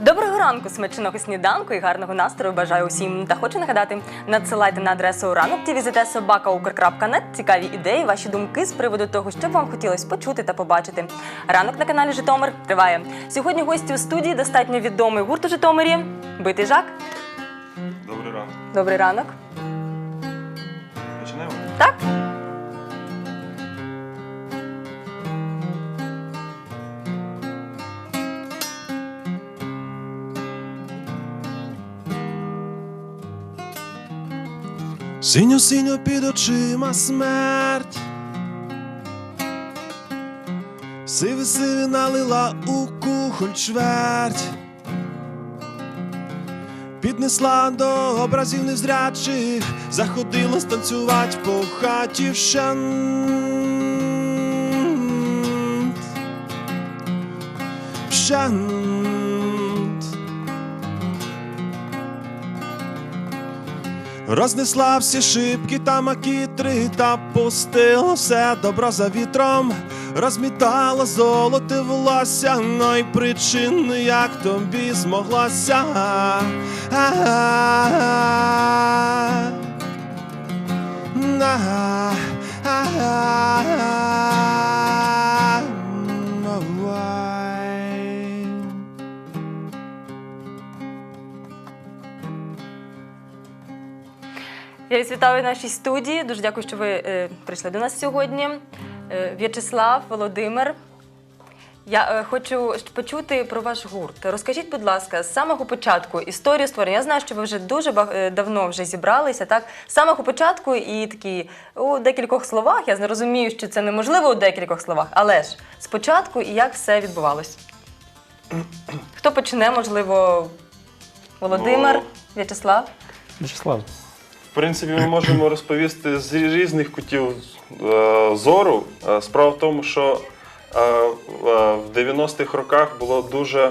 Доброго ранку, смачного сніданку і гарного настрою бажаю усім. Та хочу нагадати, надсилайте на адресу ранок собакаукр.нет цікаві ідеї, ваші думки з приводу того, що б вам хотілося почути та побачити. Ранок на каналі Житомир триває. Сьогодні гості у студії достатньо відомий гурт у Житомирі. Битий Жак. Добрий ранок. Добрий ранок. Почнемо? Так? Синьо синьо під очима смерть. Сиві сиві налила у кухоль чверть. Піднесла до образів незрячих, заходила станцювать по хаті вщент. Вщент. Рознесла всі шибки та макітри, та пустила все добро за вітром, розмітала золоте волосся, но й причини, як тобі. На. А-а-а. Я вас вітаю в нашій студії. Дуже дякую, що ви е, прийшли до нас сьогодні. Е, В'ячеслав, Володимир. Я е, хочу почути про ваш гурт. Розкажіть, будь ласка, з самого початку історію створення. Я знаю, що ви вже дуже ба- е, давно вже зібралися. Так, з самого початку і такі у декількох словах. Я не розумію, що це неможливо у декількох словах, але ж спочатку і як все відбувалось. Хто почне, можливо, Володимир, Ну, В'ячеслав? Вячеслав. Принципі, ми можемо розповісти з різних кутів е, зору. Е, Справа в тому, що е, е, в 90-х роках було дуже е,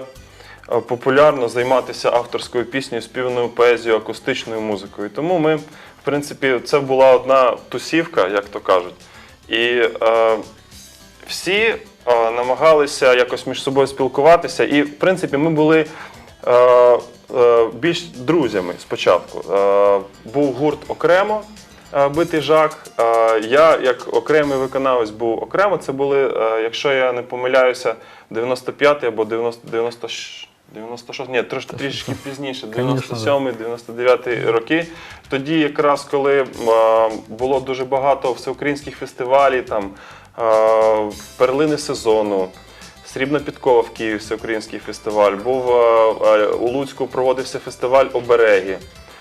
популярно займатися авторською піснею, співною поезією, акустичною музикою. Тому ми, в принципі, це була одна тусівка, як то кажуть. І е, всі е, намагалися якось між собою спілкуватися. І, в принципі, ми були більш друзями спочатку. Е, був гурт окремо. е, Битий жак. Е, Я як окремий виконавець був окремо. Це були, е, якщо я не помиляюся, 95 або 90, 90, 96, ні, трошки трішки пізніше, 97-99 роки. Тоді, якраз коли е, було дуже багато всеукраїнських фестивалів, там е, перлини сезону. Срібна підкова в Києві, всеукраїнський фестиваль. Був е, е, у Луцьку проводився фестиваль обереги.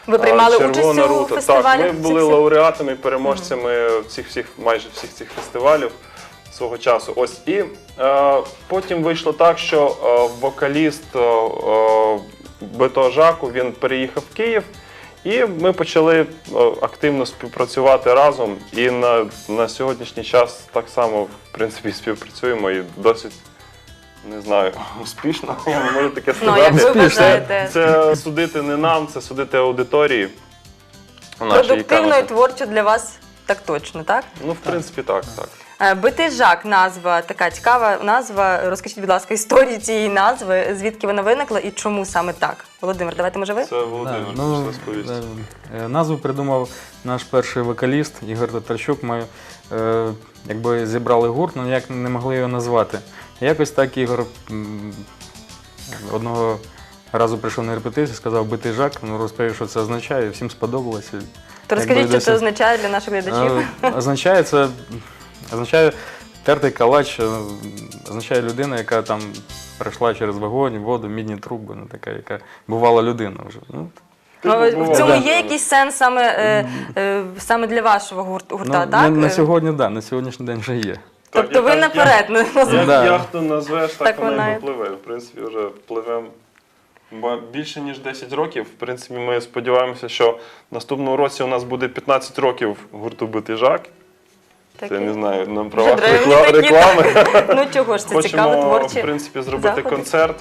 Ви приймали А, участь Червона у рута. Так, ми були лауреатами, переможцями цих всіх, майже всіх цих фестивалів свого часу. Ось і е, потім вийшло так, що е, вокаліст е, е, Бето Жаку він переїхав в Київ. І ми почали е, активно співпрацювати разом. І на, на сьогоднішній час так само в принципі співпрацюємо і досить. Не знаю, успішно, я не можу таке Ну, сказати. ви Це- вважаєте? це судити не нам, це судити аудиторії. нашій, яка Продуктивно і творчо для вас так точно, так? Ну, в принципі, так, так. Е, Битий жак, назва така цікава назва. Розкажіть, будь ласка, історію цієї назви, звідки вона виникла і чому саме так? Володимир, давайте може ви? Це Володимир Да, ну, розповість. да, е, назву придумав наш перший вокаліст Ігор Татарчук. Ми е, якби зібрали гурт, але ніяк не могли його назвати. Якось так Ігор м, одного разу прийшов на репетицію, сказав битий жак, ну розповів, що це означає, і всім сподобалося. То розкажіть, що це означає для наших глядачів. Е, Означає це означає тертий калач, е, означає людина, яка там пройшла через вогонь, воду, мідні труби, ну така, яка бувала людина вже. Ну, Ну, Типу, в цьому є якийсь сенс саме, е, е, саме для вашого гурт- гурта, ну, так? На, на сьогодні, так, да, на сьогоднішній день вже є. Тобто ви наперед не Як, назвали. Да. яхту назвеш, так, Так вона вона і і- попливе. В принципі, вже пливемо більше ніж 10 років. В принципі, ми сподіваємося, що в наступному році у нас буде 15 років гурту Битий Жак. Це не знаю, на правах древні рекла- такі, реклами. Ну чого ж, це цікаво, Хочемо, в принципі, зробити заходи. концерт,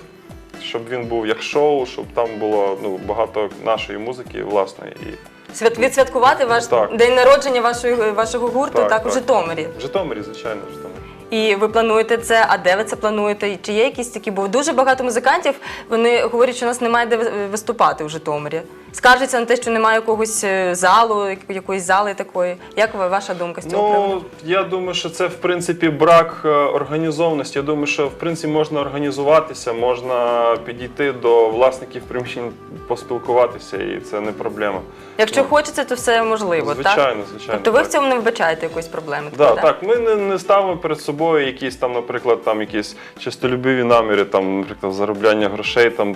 щоб він був як шоу, щоб там було ну, багато нашої музики власної. І Свят, відсвяткувати ваш Так. день народження вашої, вашого гурту Так, так, у так. Житомирі. в Житомирі, звичайно, в Житомирі. І ви плануєте це? А де ви це плануєте? Чи є якісь такі? Бо дуже багато музикантів вони говорять, що у нас немає де ви- виступати у Житомирі. Скаржаться на те, що немає якогось е, залу, якоїсь зали такої. Як ви- ваша думка з цього приводу? Ну, я думаю, що це в принципі брак е, організованості. Я думаю, що в принципі можна організуватися, можна підійти до власників приміщень, поспілкуватися, і це не проблема. Якщо ну, хочеться, то все можливо, так? Звичайно, звичайно. Тобто ви в цьому не вбачаєте якоїсь проблеми? Да, такої, так, ми не, не ставимо перед собою якісь там, наприклад, там якісь чистолюбиві наміри, там, наприклад, заробляння грошей там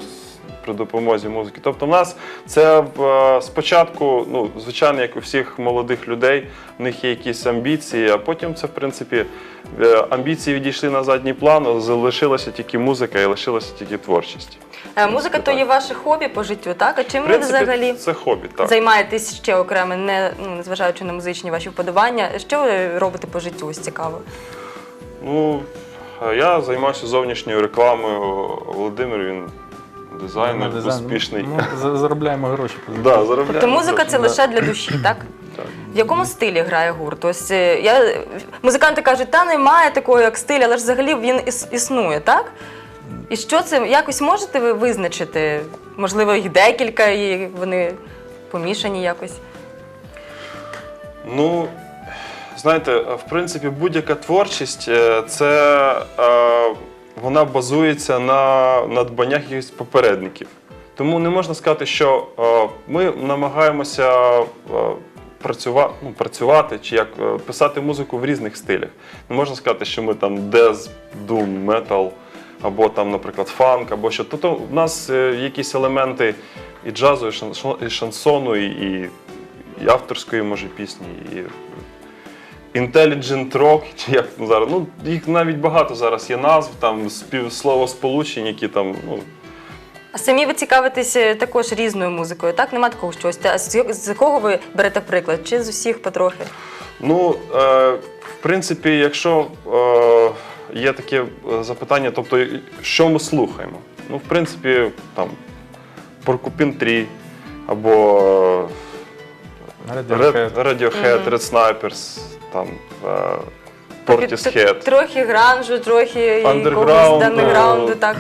при допомозі музики. Тобто, в нас це е, спочатку, ну, звичайно, як у всіх молодих людей, в них є якісь амбіції, а потім це, в принципі, е, амбіції відійшли на задній план, залишилася тільки музика і лишилася тільки творчість. Е, Музика то є ваше хобі по життю, так? А чим В ви взагалі це хобі, так. займаєтесь ще окремо, не ну, незважаючи на музичні ваші вподобання? Що ви робите по життю? Ось цікаво. Ну, я займаюся зовнішньою рекламою. Володимир, він дизайнер, Дизайн. успішний. Ми за- заробляємо гроші. Да, заробляємо Тобто музика гроші, це да. лише для душі, так? Так. В якому стилі грає гурт? Ось е, я музиканти кажуть, та немає такого як стиль, але ж взагалі він іс- існує, так? І що це якось можете ви визначити? Можливо, їх декілька, і вони помішані якось. Ну, знаєте, в принципі, будь-яка творчість е, це е, вона базується на надбаннях якихось попередників. Тому не можна сказати, що е, ми намагаємося е, працювати, ну, працювати чи як е, писати музику в різних стилях. Не можна сказати, що ми там дез, дум, метал, або там, наприклад, фанк, або що. Тобто в нас якісь елементи і джазу, і шансон- і шансону, і, і авторської може пісні, і Intelligent Rock, чи як там зараз. Ну, їх навіть багато зараз є назв, там спів, словосполучень, які там, ну, А самі ви цікавитесь е, також різною музикою, так? Нема такого щось. А з, з кого ви берете приклад? Чи з усіх потрохи? Ну, е, в принципі, якщо е, є таке е, запитання, тобто, що ми слухаємо? Ну, в принципі, там Поркупін 3 або е, Red, Radiohead, Red Snipers, там е, Portishead. Трохи гранжу, трохи якогось андерграунду, так.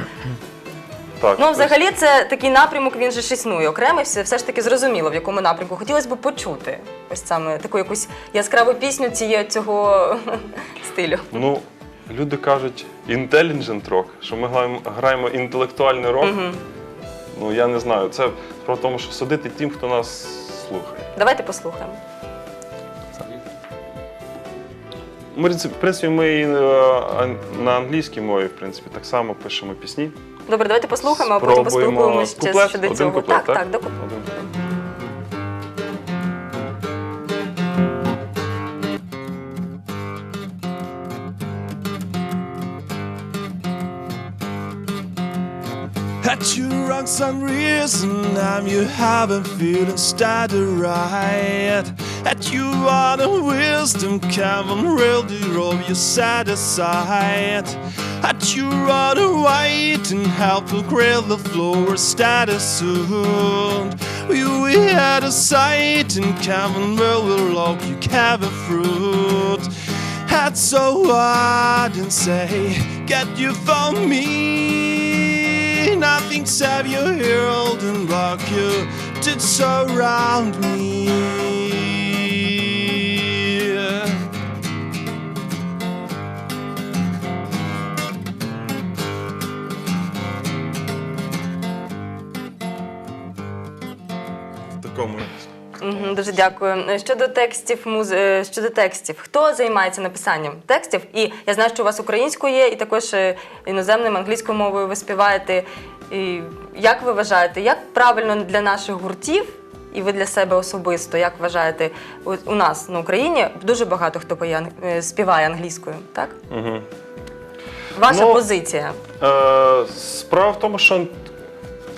Так, Ну, взагалі, це такий напрямок, він же ж існує окремий, все, все ж таки зрозуміло, в якому напрямку. Хотілося б почути ось саме таку якусь яскраву пісню цієї цього стилю. Ну, люди кажуть intelligent rock, що ми граємо, граємо інтелектуальний рок. Ну, я не знаю. Це в тому, що судити тим, хто нас слухає. Давайте послухаємо. Ми, в принципі, ми і е, на англійській мові, в принципі, так само пишемо пісні. Добре, давайте послухаємо, а потім поспілкуємося ще щодо цього. куплет, так, так? так, до. Один куплет. At you wrong some reason I'm you haven't feeling started right At you are the wisdom Kevin really drove you side aside At you are the white and help to grill the floor status soon. We, had a sight and Kevin will look you Kevin fruit. Had so hard and say get you from me. Nothing save you herald and block you did surround me. Дуже дякую. Щодо текстів, муз... е, щодо текстів, хто займається написанням текстів? І я знаю, що у вас українською є, і також е, іноземним англійською мовою ви співаєте. І як ви вважаєте, як правильно для наших гуртів? І ви для себе особисто, як вважаєте, у, у нас на Україні дуже багато хто поє, е, співає англійською, так? Угу. Ваша Ну, позиція. Е, справа в тому, що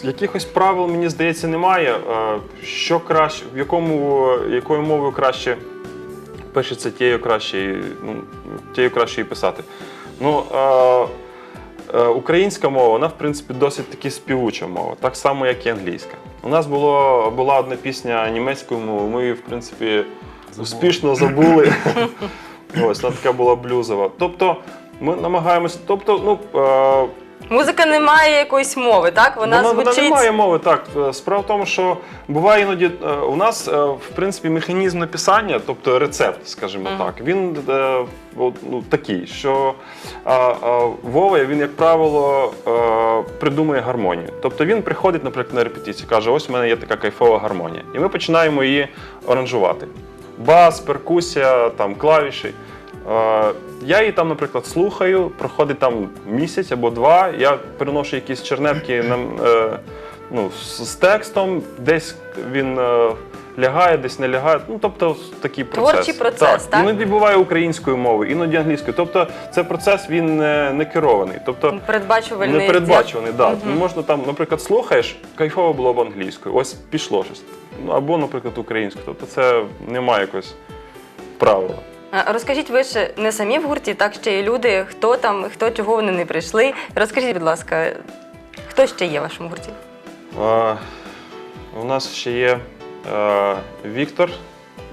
якихось правил, мені здається, немає. Е, що краще, в якому, якою мовою краще пишеться, тією краще, ну, тією краще і писати. Ну, е, е, українська мова, вона, в принципі, досить таки співуча мова, так само, як і англійська. У нас було, була одна пісня німецькою мовою, ми її, в принципі, успішно забули. Ось, вона така була блюзова. Тобто, Ми намагаємося, тобто, ну. Музика не має якоїсь мови, так? Вона, вона, звучить. вона не має мови, так. Справа в тому, що буває іноді е, у нас, е, в принципі, механізм написання, тобто рецепт, скажімо так, він е, от, ну, такий, що Вова, він, як правило, е, придумує гармонію. Тобто він приходить, наприклад, на репетицію, каже: ось у мене є така кайфова гармонія. І ми починаємо її аранжувати. Бас, перкусія, там, клавіші. Е, Я її там, наприклад, слухаю, проходить там місяць або два. Я переношу якісь чернетки на, е, ну, з, текстом, десь він е, лягає, десь не лягає. Ну, тобто такий процес. Творчий процес, так? Іноді буває українською мовою, іноді англійською. Тобто цей процес він не, не керований. Тобто Передбачувальний. не передбачуваний, да. Мгм. Ну, Можна там, наприклад, слухаєш, кайфово було б англійською, ось пішло щось. Ну, або, наприклад, українською. Тобто це немає якогось правила. А, Розкажіть, ви ж не самі в гурті, так ще й люди, хто там, хто чого вони не прийшли. Розкажіть, будь ласка, хто ще є в вашому гурті? А, у нас ще є е, Віктор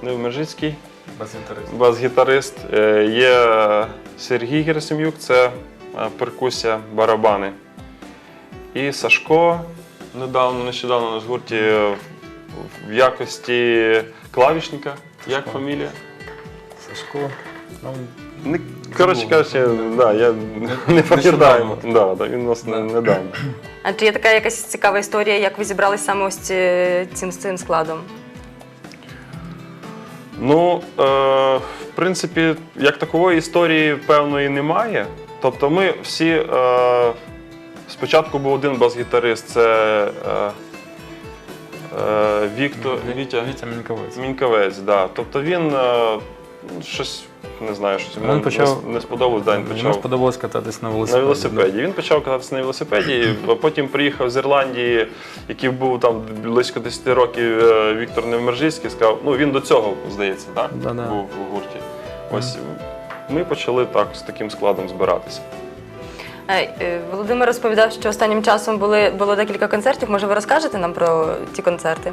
Невмержицький, Без інтересу. бас-гітарист. Е, є Сергій Герасим'юк, це перкусія, барабани. І Сашко недавно, нещодавно у нас в гурті е, в- в якості клавішника. Як фамілія? Сашко. Ну, Не, коротше Забув. кажучи, да, я не пам'ятаю. Да, да, він у нас не- Да. недавно. А чи є така якась цікава історія, як ви зібрались саме ось ці- цим, цим складом? Ну, е, в принципі, як такової історії певної немає. Тобто ми всі. Е, спочатку був один бас-гітарист, це е, е, Віктор Вітя Вітя Міньковець. Міньковець. Да. Тобто він е, ну, щось не знаю, щось йому Він почав- не, не сподобалось, да, він Йому сподобалось кататись на на велосипеді. велосипеді. Він почав кататися на велосипеді, а потім приїхав з Ірландії, який був там близько 10 років е, Віктор Невмержицький, сказав, ну він до цього, здається, так? Да-да. був у гурті. Ось ми почали так з таким складом збиратися. Е, е, Володимир розповідав, що останнім часом були, було декілька концертів. Може, ви розкажете нам про ці концерти?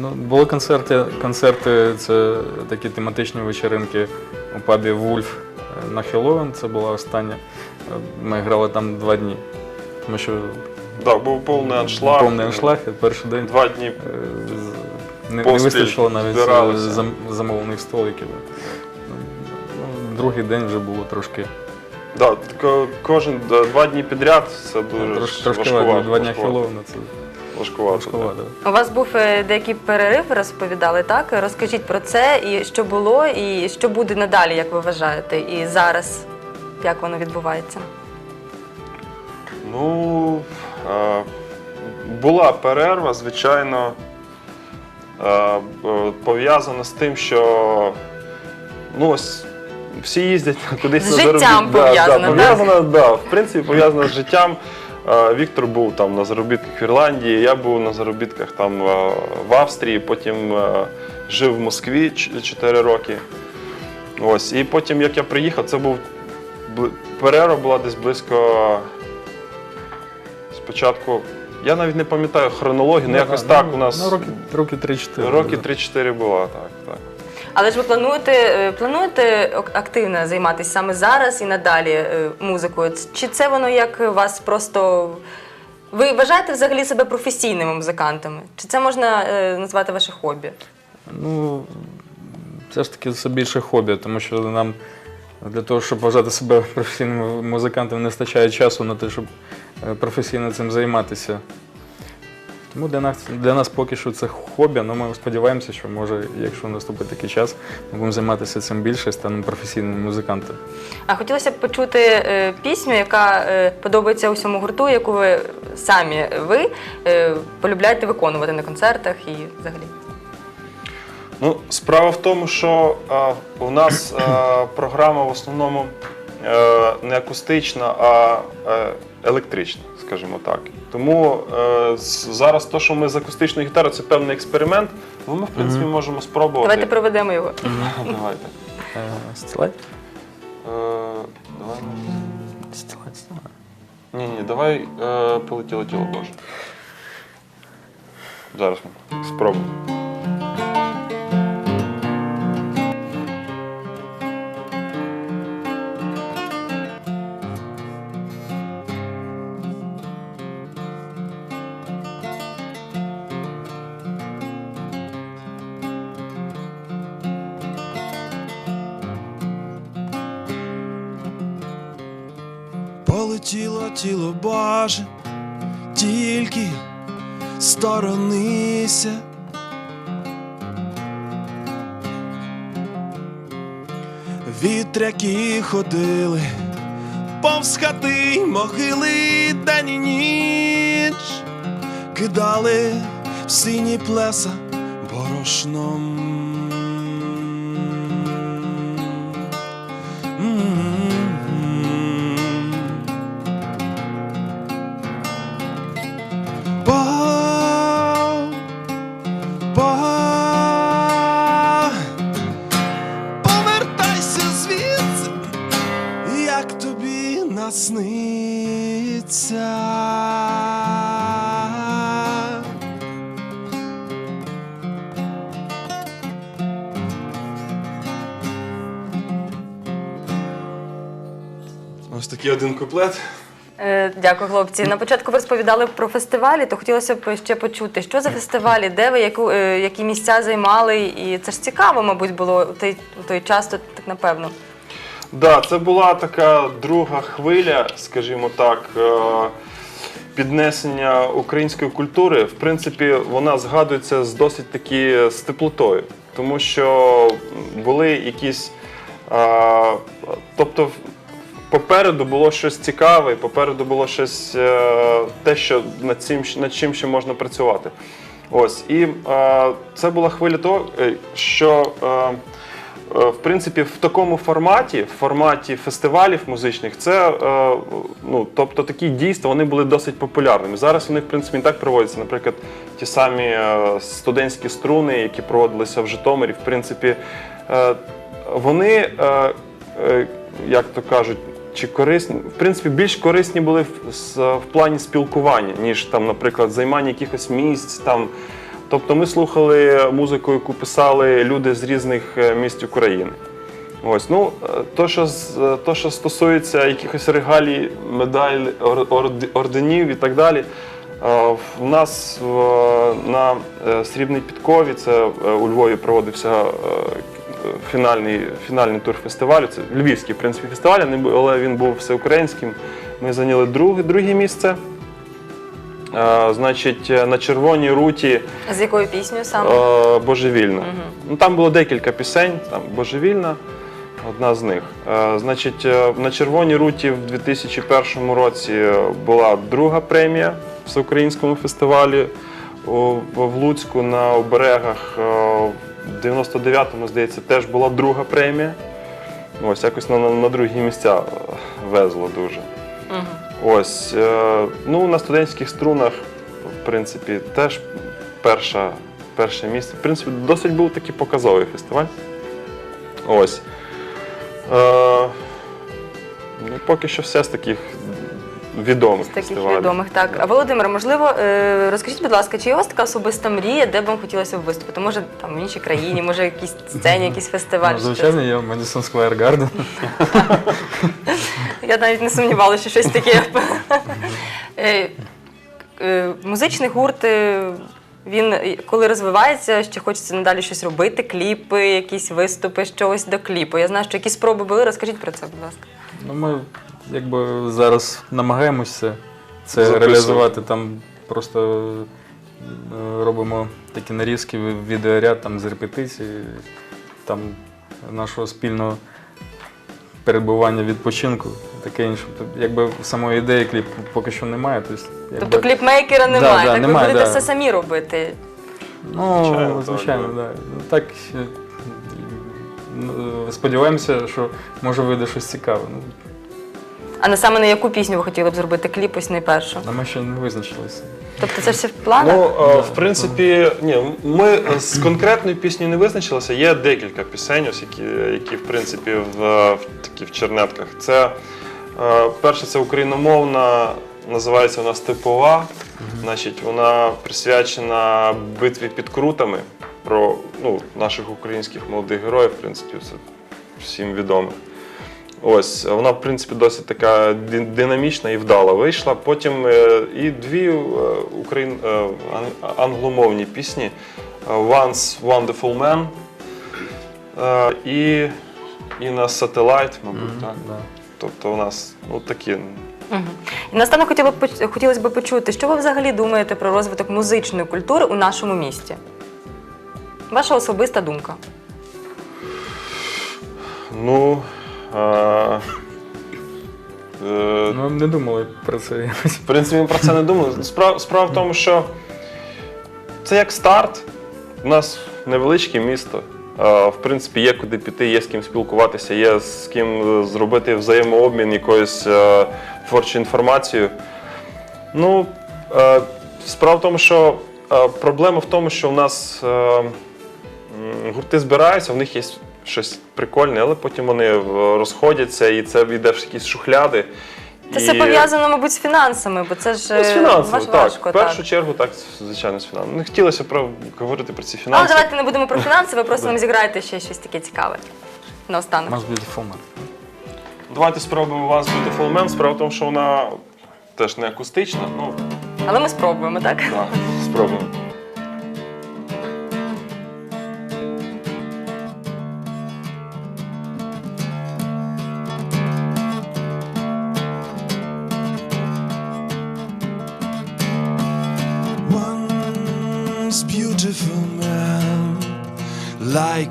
Ну, були концерти. Концерти це такі тематичні вечеринки у пабі Вульф е, на Хеллоуін. Це була остання. Е, Ми грали там два дні. Тому що Так, був повний аншлаг. повний аншлаг, і перший день Два дні. е, з- не, не Поспіль вистачило навіть збиралися. зам- замовлених столиків. Ну, другий день вже було трошки, Да, ко- кожен два дні підряд це дуже трошки, трошки важкувато. Два дні важкувато, Хеллоуіна це важкувато, да. важкувато. У вас був е, деякий перерив, розповідали, так? Розкажіть про це, і що було, і що буде надалі, як ви вважаєте, і зараз, як воно відбувається? Ну, е, була перерва, звичайно, е, пов'язана з тим, що ну, ось, всі їздять кудись З на життям пов'язано, да, пов'язано, да, в принципі, пов'язано з життям. Віктор був там на заробітках в Ірландії, я був на заробітках там в Австрії, потім жив в Москві 4 роки. Ось, і потім, як я приїхав, це був перерва була десь близько спочатку. Я навіть не пам'ятаю хронологію, ну якось да, так ну, у нас Ну, роки, роки 3-4. роки 3-4 була, так. так. Але ж ви плануєте, е, плануєте активно займатися саме зараз і надалі е, музикою? Чи це воно як вас просто. Ви вважаєте взагалі себе професійними музикантами? Чи це можна е, назвати ваше хобі? Ну, все ж таки це більше хобі, тому що нам для того, щоб вважати себе професійним музикантом, не вистачає часу на те, щоб професійно цим займатися. Тому для нас, для нас поки що це хобі, але ми сподіваємося, що може, якщо наступить такий час, ми будемо займатися цим більше і станемо професійними музикантами. А хотілося б почути е, пісню, яка е, подобається усьому гурту, яку ви самі ви е, полюбляєте виконувати на концертах і взагалі. Ну, справа в тому, що а, у нас а, програма в основному е, не акустична, а е, електрична, скажімо так. Тому е, з- зараз то, що ми з акустичною гітарою, це певний експеримент. бо ми, в принципі, можемо спробувати. Давайте проведемо його. Давайте. Е, Стілай? Е, давай. Стілай, стілай. Ні, ні, давай е, полетіло тіло Боже. Зараз ми спробуємо. Тільки сторонися. Вітряки ходили, повз хати могили день і ніч, кидали в сині плеса борошном. Насниться. Ось такий один куплет. Е, Дякую, хлопці. На початку ви розповідали про фестивалі, то хотілося б ще почути, що за фестивалі, де ви яку, е, які місця займали, і це ж цікаво, мабуть, було у той, у той час, то так напевно. Да, це була така друга хвиля, скажімо так, е, піднесення української культури. В принципі, вона згадується з досить таки з теплотою, тому що були якісь. е, Тобто, попереду було щось цікаве, попереду було щось е, те, що над цим над чим ще можна працювати. Ось і е, це була хвиля того, е, що е, е, в принципі в такому форматі, в форматі фестивалів музичних, це е, ну, тобто такі дійства вони були досить популярними. Зараз вони в принципі не так проводяться. Наприклад, ті самі е, студентські струни, які проводилися в Житомирі, в принципі, е, вони, е, е, як то кажуть, чи корисні, в принципі, більш корисні були в, в плані спілкування, ніж там, наприклад, займання якихось місць там. Тобто ми слухали музику, яку писали люди з різних е, місць України. Ось, ну, е, то, що, е, то, що стосується якихось регалій, медаль, орд- орденів і так далі. В нас на Срібній Підкові, це у Львові проводився фінальний, фінальний тур фестивалю. Це львівський в принципі, фестиваль, але він був всеукраїнським. Ми зайняли друге, друге місце. Е, Значить, на червоній руті З якою піснею саме? Е, Божевільна. Ну, там було декілька пісень, там Божевільна, одна з них. Е, Значить, е, на Червоній руті в 2001 році була друга премія в всеукраїнському фестивалі у- в Луцьку на оберегах. е, В 99-му, здається, теж була друга премія. Ось якось на, на, на другі місця везло дуже. Ось, е, ну, на студентських струнах, в принципі, теж перша, перше місце. В принципі, досить був такий показовий фестиваль. Ось. Е, ну, поки що все з таких відомих таких фестивалів. відомих, так. А Володимир, можливо, е, розкажіть, будь ласка, чи є у вас така особиста мрія, де б вам хотілося б виступити? Може, там в іншій країні, може, якісь сцені, якийсь фестиваль? Ну, звичайно, є Madison Square Garden. Я навіть не сумнівалася, що щось таке. Е, е, Музичний гурт, е, він коли розвивається, ще хочеться надалі щось робити, кліпи, якісь виступи, щось до кліпу. Я знаю, що якісь спроби були. Розкажіть про це, будь ласка. Ну, ми якби зараз намагаємося це Записувати. реалізувати. Там просто е, робимо такі нарізки, відеоряд там з репетицій, там нашого спільного перебування відпочинку, таке інше. Тобто, Якби самої ідеї кліп поки що немає. Тобто, якби, Тобто кліпмейкера немає, да, так немає, ви будете да. все самі робити. Ну, Звичайно, звичайно, так. Да. Ну, так е, ну, сподіваємося, що може вийде щось цікаве. А не саме на яку пісню ви хотіли б зробити кліп, ось найпершу. а ми ще не визначилися. Тобто це все в планах? Ну, е, в принципі, ні, ми з конкретною піснею не визначилися. Є декілька пісень, ось які, які в принципі в, в такі в чернетках. Це е, перше, це україномовна, називається вона Степова. Значить, вона присвячена битві під крутами про ну, наших українських молодих героїв, в принципі, це всім відомо. Ось, вона, в принципі, досить така динамічна і вдала вийшла. Потім е, і дві е, україн, е, англомовні пісні Once Wonderful Man і, і на Satellite, мабуть, так. Да. Тобто у нас ну, такі Угу. І хотіла б хотілося б почути, що ви взагалі думаєте про розвиток музичної культури у нашому місті? Ваша особиста думка. Ну. Е, е, Ну, не думали про це якось. В принципі, ми про це не думали. Справа, справа в тому, що це як старт. У нас невеличке місто. В принципі, є куди піти, є з ким спілкуватися, є з ким зробити взаємообмін якоюсь е, творчою інформацією. Ну, е, справа в тому, що е, проблема в тому, що у нас е, м, гурти збираються, в них є щось прикольне, але потім вони е, розходяться і це йде в якісь шухляди. Це І- все пов'язано, мабуть, з фінансами, бо це ж Ну, з е, фінансами, важ- так. важко. в першу чергу, так, звичайно, з фінансами. Не хотілося про, говорити про ці Але давайте не будемо про фінанси, ви просто нам зіграєте ще щось таке цікаве. Наостанок. Must be the format. Давайте спробуємо вас Beautiful Man. Справа в тому, що вона теж не акустична. Ну, Але ми спробуємо, так? так, спробуємо.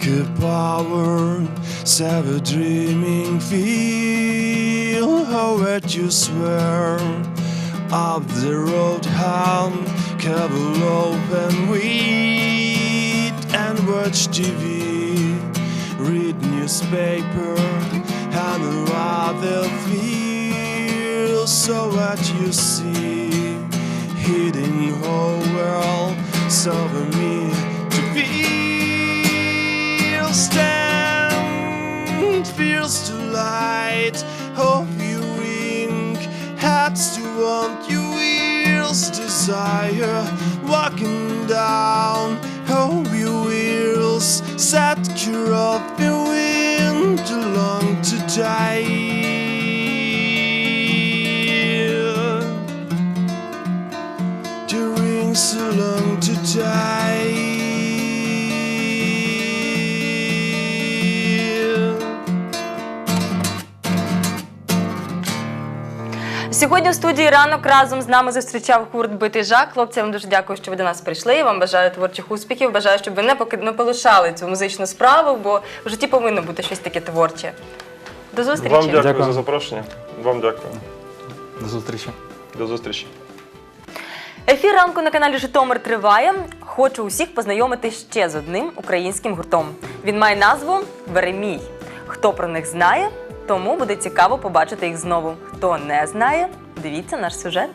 A power, ever dreaming feel. How wet you swear? Up the road home, cover open wheat and watch TV, read newspaper and rather feel. So what you see hidden whole world so for me feels to light. Hope you wink. Hats to want your wheels desire. Walking down hope you wheels. Set cure of the wind long to die. During so long to die. Сьогодні в студії ранок разом з нами зустрічав гурт Битий Жак. Хлопці, я вам дуже дякую, що ви до нас прийшли. Я вам бажаю творчих успіхів. Бажаю, щоб ви не поки не полишали цю музичну справу, бо в житті повинно бути щось таке творче. До зустрічі. Вам дякую, Дякую. за запрошення. Вам дякую. До зустрічі. До зустрічі. Ефір ранку на каналі Житомир триває. Хочу усіх познайомити ще з одним українським гуртом. Він має назву Веремій. Хто про них знає, тому буде цікаво побачити їх знову. Хто не знає, дивіться наш сюжет.